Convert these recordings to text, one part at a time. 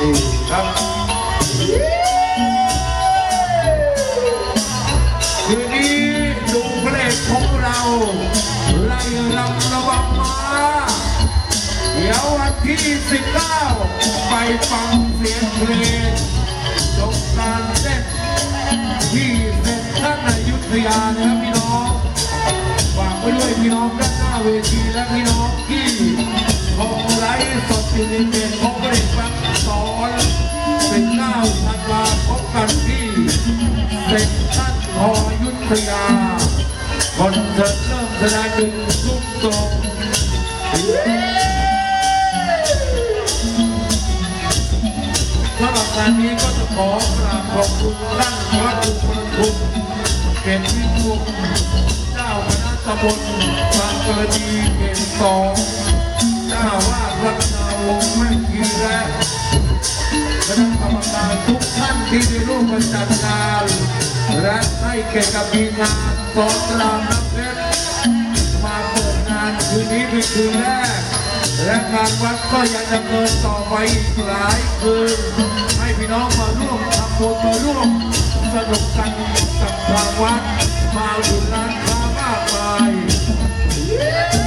นี่ครับคืนนี้ดูเพลงของเราไล่ลำระวังมาเดี๋ยววันที่19ไปฟังเสียงเพลงสงกรารเต้นที่เซ็นทรัลอยุธยานะครับพี่น้องฝากไว้ด้วยพี่น้องด้านหน้าเวทีและพี่น้องที่คงไลฟ์สดอยู่ในเพจ ยุธยาคอนเสิร์ตเริ่มแสดงหนึ่งทุ่มตรงสำหรับงานนี้ก็จะขอกราบขอบคุณท่านพระครูประทุมเขตวิทุมเจ้าคณะตำบลบางกระดีเขตสองเจ้าวาดวัดนาวงแม่กีและคณะกรรมการทุกท่านที่ได้ร่วมกันจัดงาน และให้เกียรติกับทีมงานสอนรามน้เพชรมาเปิดงานคืนนี้เป็นคืนแรก และงานวัดก็ยังดำเนินต่อไปอีกหลายคืนให้พี่น้องมาร่วมทำบุญมาร่วมสนุกกันกับทางวัดมาดูร้านค้ามากมาย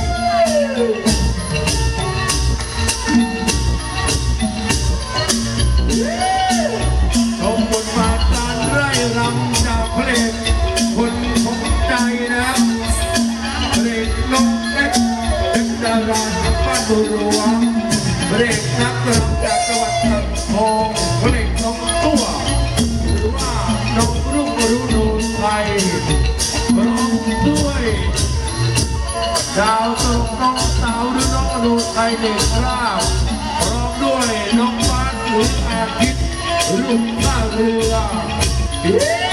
ดาราจากบ้านบัวหลวงเพลงนักรำจากจังหวัดอ่างทองเพลงนกตัวหรือว่านกรุ่งรุ่นูนไทยร้องด้วยดาวตกน้องสาวหรือน้องอนุไทยเด็กกล้าวพร้อมด้วยน้องบ้าหรืออาทิตย์ลูกท่าเรือ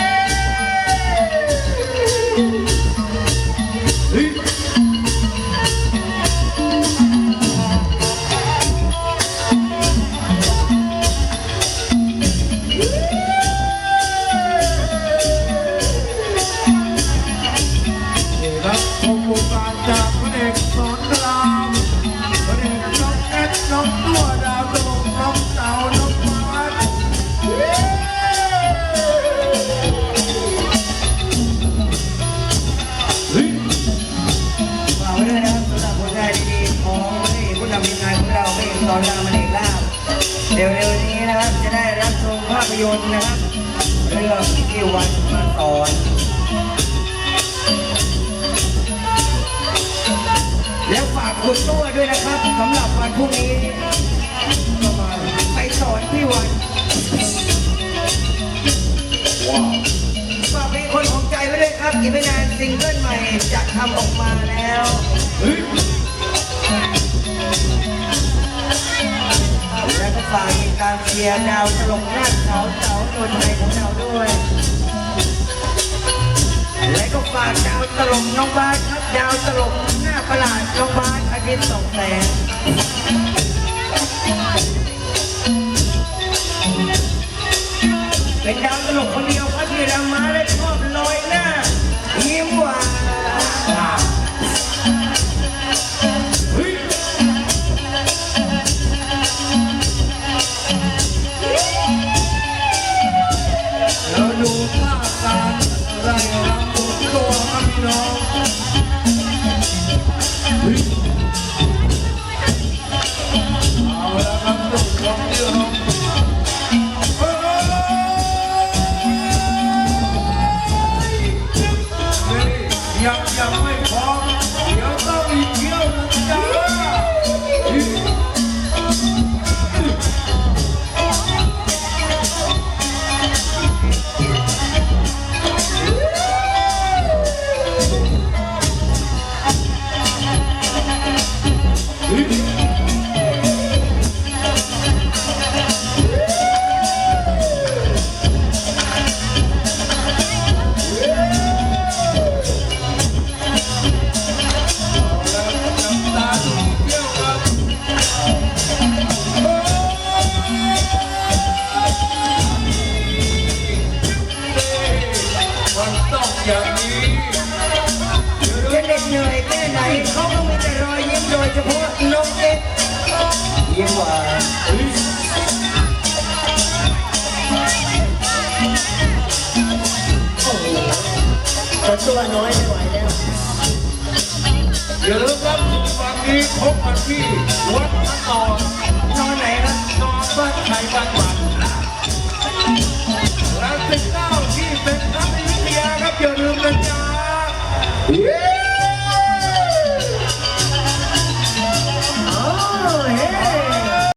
เราพระเอนรามมันเอกลาบเร็วๆนี้นะครับจะได้รับชมภาพยนตร์นะครับ เรื่องที่วันมาสอนแล้วฝากคุณตัวด้วยนะครับสำหรับวันพรุ่งนี้ก็มาไปสอนที่วันฝากเพลงคนของใจไว้ด้วยครับอีกไม่นานซิงเกิลใหม่จะทำออกมาแล้ว และก็ฝากติดารเชียร์ดาวตลกหน้าเสาเสาตัวไทยของเราด้วย และก็ฝากดาวตลกน้องบาสครับดาวตลกหน้าประหลาดน้องบาสอาทิตย์สองแสงเป็น ยอว่าโอ้โหตัวน้อยไม่ไหวแล้วอย่าลืมครับวันนี้พบกันที่วัดพระนอนนอนไหนครับนอนบ้านไทยบ้านหมา